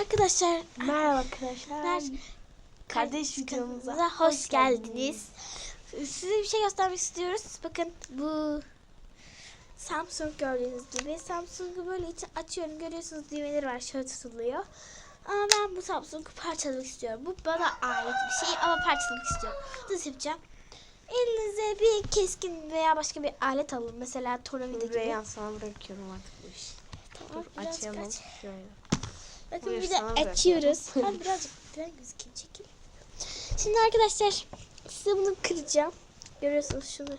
Arkadaşlar Merhaba arkadaşlar. Kardeş videomuza hoş geldiniz. Size bir şey göstermek istiyoruz. Bakın bu Samsung gördüğünüz gibi. Samsung'u böyle içi açıyorum. Görüyorsunuz düğmeleri var. Şöyle tutuluyor. Ama ben bu Samsung'u parçalamak istiyorum. Bu bana ait bir şey ama parçalamak istiyorum. Nasıl yapacağım? Elinize bir keskin veya başka bir alet alın. Mesela tornavida gibi. Reyhan sana bırakıyorum artık bu işi. Tamam, Dur birazcık açalım. aç. Şöyle. Bakın bir de açıyoruz. Ben birazcık ben gözükeyim çekil. Şimdi arkadaşlar size bunu kıracağım. Görüyorsunuz şunu.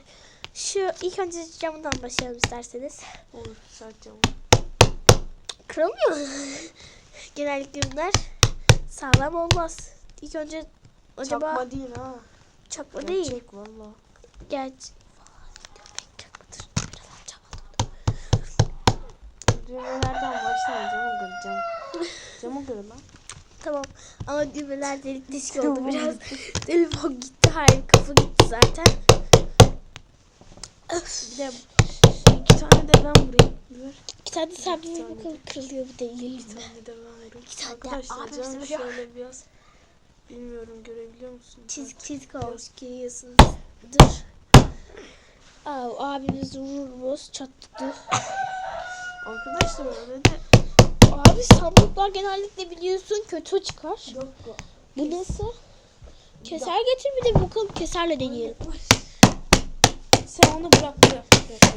Şu ilk önce camından başlayalım isterseniz. Olur sadece bu. Kırılmıyor? Genellikle bunlar sağlam olmaz. İlk önce acaba Çakma değil ha. çakma değil. Gerçek valla. Düğmelerden başlayın camı kıracağım. Camı kır lan. Tamam ama düğmeler delik deşik oldu Tamam. biraz. Telefon gitti. Hayır kafa gitti zaten. Bir de iki tane de ben vurayım. Ver. Bir tane sabrine tane bakalım kırılıyor bu değil Bir mi? tane de ben vurayım. tane de Arkadaşlar cam vuruyor. şöyle biraz bilmiyorum görebiliyor musunuz? Çizik çizik olmuş görüyorsunuz. Dur. Aa, abimiz vurmuş çattı. Arkadaşlar öyle de Abi sandıklar genellikle biliyorsun kötü çıkar. Bu nasıl? Keser getir bir de bakalım keserle deneyelim. Sen onu bırak bırak.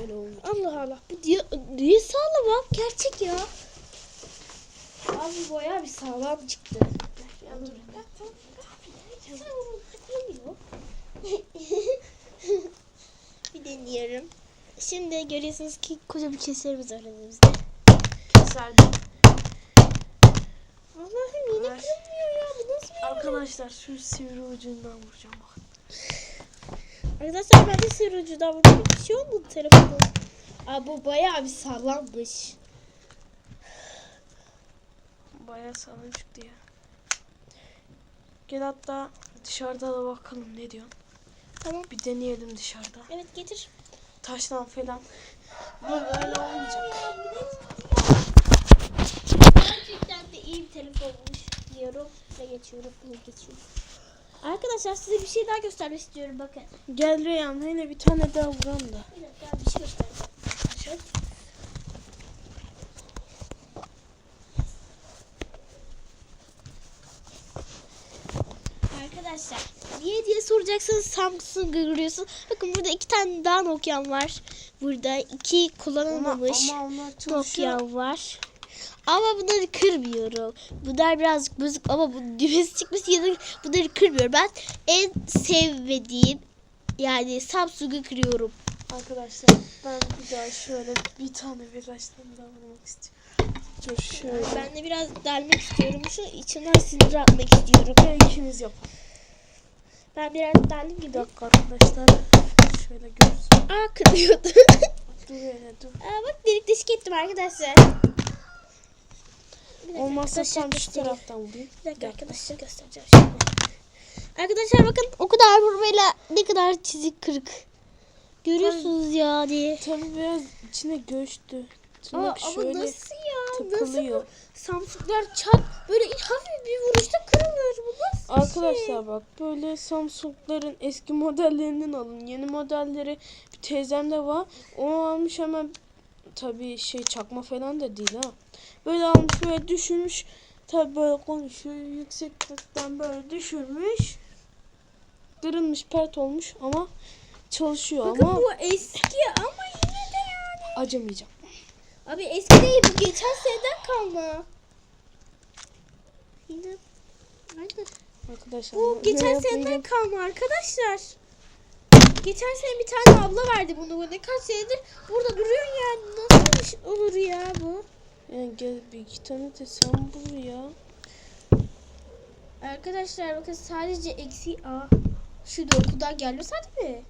Öyle. Allah Allah. Bu diye, diye sağlam abi. Gerçek ya. Abi bayağı bir sağlam çıktı. Bir deneyelim. Şimdi görüyorsunuz ki koca bir keserimiz var elimizde. Keserdim. Allah'ım yine Ver. kırılmıyor ya. Bu nasıl bir Arkadaşlar şu sivri ucundan vuracağım bak. Arkadaşlar ben de sürücüden vurdum. Bir şey olmadı telefonu. Aa bu bayağı bir sağlammış. Bayağı sağlam çıktı ya. Gel hatta dışarıda da bakalım ne diyorsun. Tamam. Bir deneyelim dışarıda. Evet getir. Taştan falan. Bu böyle olmayacak. İyi bir telefonmuş diyorum ve geçiyorum. Bunu geçiyorum. Arkadaşlar size bir şey daha göstermek istiyorum bakın. Gel Reyhan hele bir tane daha vuram da. Bir dakika bir şey göstereceğim. Arkadaşlar. Arkadaşlar niye diye soracaksanız Samsung'u görüyorsun. Bakın burada iki tane daha Nokia'm var. Burada iki kullanılmamış ama çalışıyor. Nokia'm var. Ama bunları kırmıyorum. Bunlar birazcık bozuk ama bu düğmesi çıkması ya da bunları kırmıyorum. Ben en sevmediğim yani Samsung'u kırıyorum. Arkadaşlar ben bir daha şöyle bir tane virajdan daha vurmak istiyorum. Dur şöyle. Ben de biraz delmek istiyorum. Şu içinden sinir atmak istiyorum. Gel ikimiz yapalım. Ben biraz deldim Bir gibi. dakika arkadaşlar. Şöyle görsün. Aa kırıyordu. Dur hele dur. Aa bak delik deşik ettim arkadaşlar. Olmazsa tam şu taraftan vurayım. Bir dakika arkadaşlar göstereceğim şimdi. Arkadaşlar bakın o kadar vurmayla ne kadar çizik kırık. Görüyorsunuz yani. Tabii biraz içine göçtü. Aa, Tırnak ama şöyle nasıl ya? Nasıl tıkılıyor. bu? Samsunglar çat böyle hafif bir vuruşta kırılır. Bu nasıl Arkadaşlar şey? bak böyle Samsung'ların eski modellerinden alın. Yeni modelleri bir teyzemde var. Onu almış hemen tabii şey çakma falan da değil ha. Böyle almış böyle düşürmüş. Tabii böyle konuşuyor yükseklikten böyle düşürmüş. Kırılmış pert olmuş ama çalışıyor Bakın ama bu eski ama yine de yani. acımayacağım. Abi eski değil bu geçen seneden kalma. Yine. Arkadaşlar Bu geçen seneden kalma arkadaşlar. Geçen sene bir tane abla verdi bunu. Bu ne kaç senedir burada duruyor yani. Nasıl şey olur ya bu? Yani gel bir iki tane de sen bul ya. Arkadaşlar bakın sadece eksi A. Şu da okuldan gelmiyor zaten mi?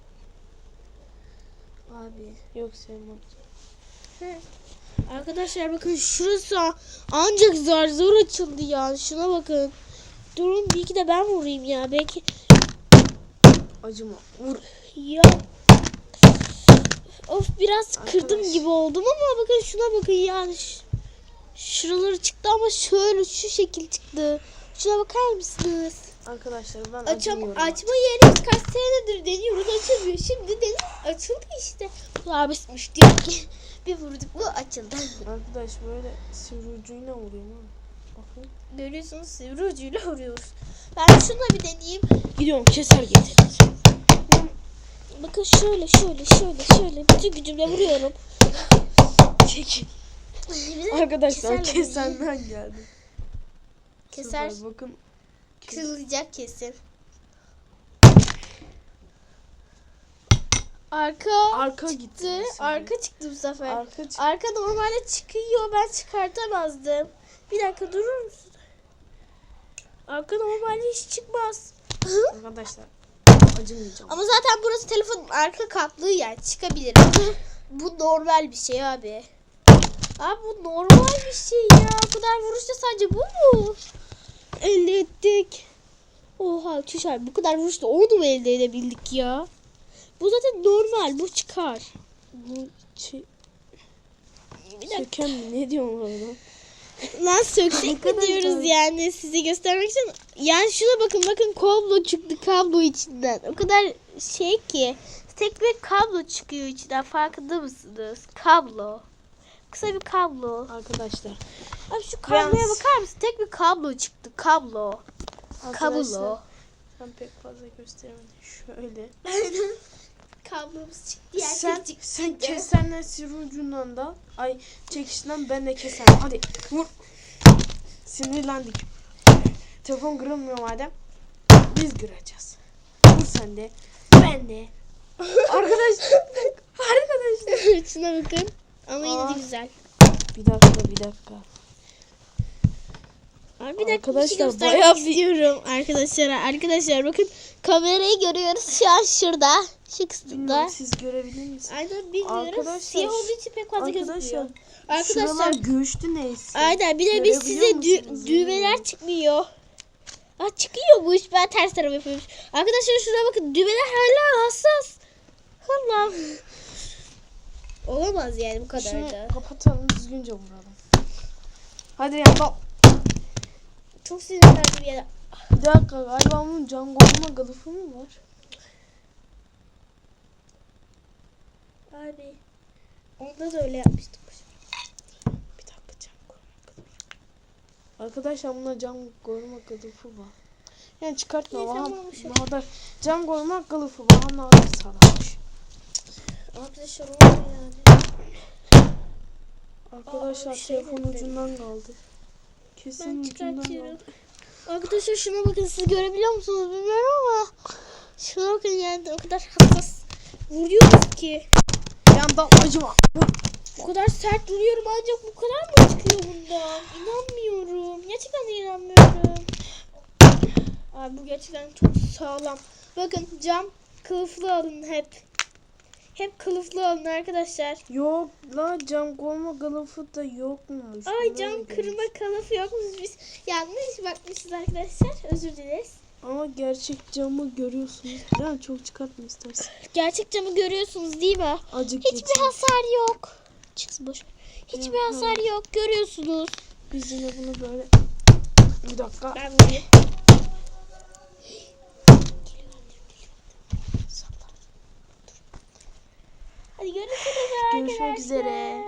Abi. Yok sevmem. Arkadaşlar bakın şurası ancak zar zor açıldı ya. Şuna bakın. Durun bir iki de ben vurayım ya. Belki Acıma. Vur. Ya Of biraz kırdım Arkadaş. gibi oldum ama bakın şuna bakın yani. Şuraları çıktı ama şöyle şu şekil çıktı. Şuna bakar mısınız? Arkadaşlar ben Açam, açma yeri kaç senedir deniyoruz açılmıyor. Şimdi deniz açıldı işte. Kulağı basmış diyor ki. Bir vurduk bu açıldı. Arkadaş böyle sivri ucuyla vuruyorum ha. Bakın. Görüyorsunuz sivri ucuyla vuruyoruz. Ben şuna bir deneyeyim. Gidiyorum keser getireceğim. Bakın şöyle şöyle şöyle şöyle bütün gücümle vuruyorum. De Arkadaşlar kesenden geldi. Keser. Süper, bakın. kırılacak kesin. Arka, Arka çıktı. gitti. Arka çıktı bu sefer. Arka çık- Arka normalde çıkıyor. Ben çıkartamazdım. Bir dakika durur musun? Arka normalde hiç çıkmaz. Arkadaşlar acımayacağım. Ama zaten burası telefonun arka katlığı yani çıkabilir. bu normal bir şey abi. Abi bu normal bir şey ya. O kadar vuruşta sadece bu mu? Elde ettik. Oha çüş abi bu kadar vuruşta onu mu elde edebildik ya? Bu zaten normal bu çıkar. Bu çi- Bir dakika. mi? Ne diyorsun orada? Lan söksek mi diyoruz yani size göstermek için. Yani şuna bakın bakın kablo çıktı kablo içinden. O kadar şey ki. Tek bir kablo çıkıyor içinden farkında mısınız? Kablo. Kısa bir kablo. Arkadaşlar. Abi şu kabloya bakar mısın? Tek bir kablo çıktı. Kablo. Kablo. Ben pek fazla gösteremedim. Şöyle. Kablomuz çıktı. Yani sen çıktı. sen kesenle sivri ucundan da ay çekişinden ben de keserim. Hadi vur. Sinirlendik. Telefon kırılmıyor madem. Biz kıracağız. Vur sen de. Ben de. Arkadaş. Arkadaşlar. Şuna bakın. Ama yine de güzel. Bir dakika bir dakika. Abi bir dakika Arkadaşlar, bir şey göstermek istiyorum arkadaşlar. Arkadaşlar bakın kamerayı görüyoruz şu an şurada. Şu kısımda. Bilmiyorum siz görebilir misiniz? Aynen bilmiyoruz. Arkadaşlar, Siyah olduğu için pek fazla Arkadaşlar. gözükmüyor. Şuralar Arkadaşlar göğüştü neyse. aynen bir de biz size dü- düğmeler çıkmıyor. Aa çıkıyor bu iş ben ters tarafı yapıyorum. Arkadaşlar şuraya bakın düğmeler hala hassas. Allah. Olamaz yani bu kadar Şunu da. kapatalım düzgünce vuralım. Hadi ya bak. Çok sinirlendim ya. Bir dakika galiba bunun can koruma kılıfı mı var? Abi. Onda da öyle yapmıştık. Bir dakika can koruma kılıfı. Arkadaşlar bunda can koruma kılıfı var. Yani çıkartma ya. Bahadır can koruma kılıfı Vahan alır sararmış. Arkadaşlar o yani. Arkadaşlar bir şey telefon yok benim. ucundan kaldı. Kesin Ben ucundan kaldı. Arkadaşlar şuna bakın siz görebiliyor musunuz bilmiyorum ama şuna bakın yani o kadar hassas vuruyoruz ki. Yandan acıma. o kadar sert vuruyorum ancak bu kadar mı çıkıyor bundan? İnanmıyorum. Gerçekten inanmıyorum. Abi bu gerçekten çok sağlam. Bakın cam kılıflı alın hep hep kılıflı alın arkadaşlar Yok la cam koruma kılıfı da yokmuş. Ay cam kırma kılıfı yokmuş biz yanlış bakmışız arkadaşlar özür dileriz Ama gerçek camı görüyorsunuz. Ben çok çıkartma istersen. Gerçek camı görüyorsunuz değil mi? Acık Hiçbir geçin. hasar yok. Çıksın boş. Hiçbir Ya, hasar yok. Görüyorsunuz. Biz yine bunu böyle... Bir dakika. Ben böyle. Hadi görüşürüz arkadaşlar. Görüşmek üzere.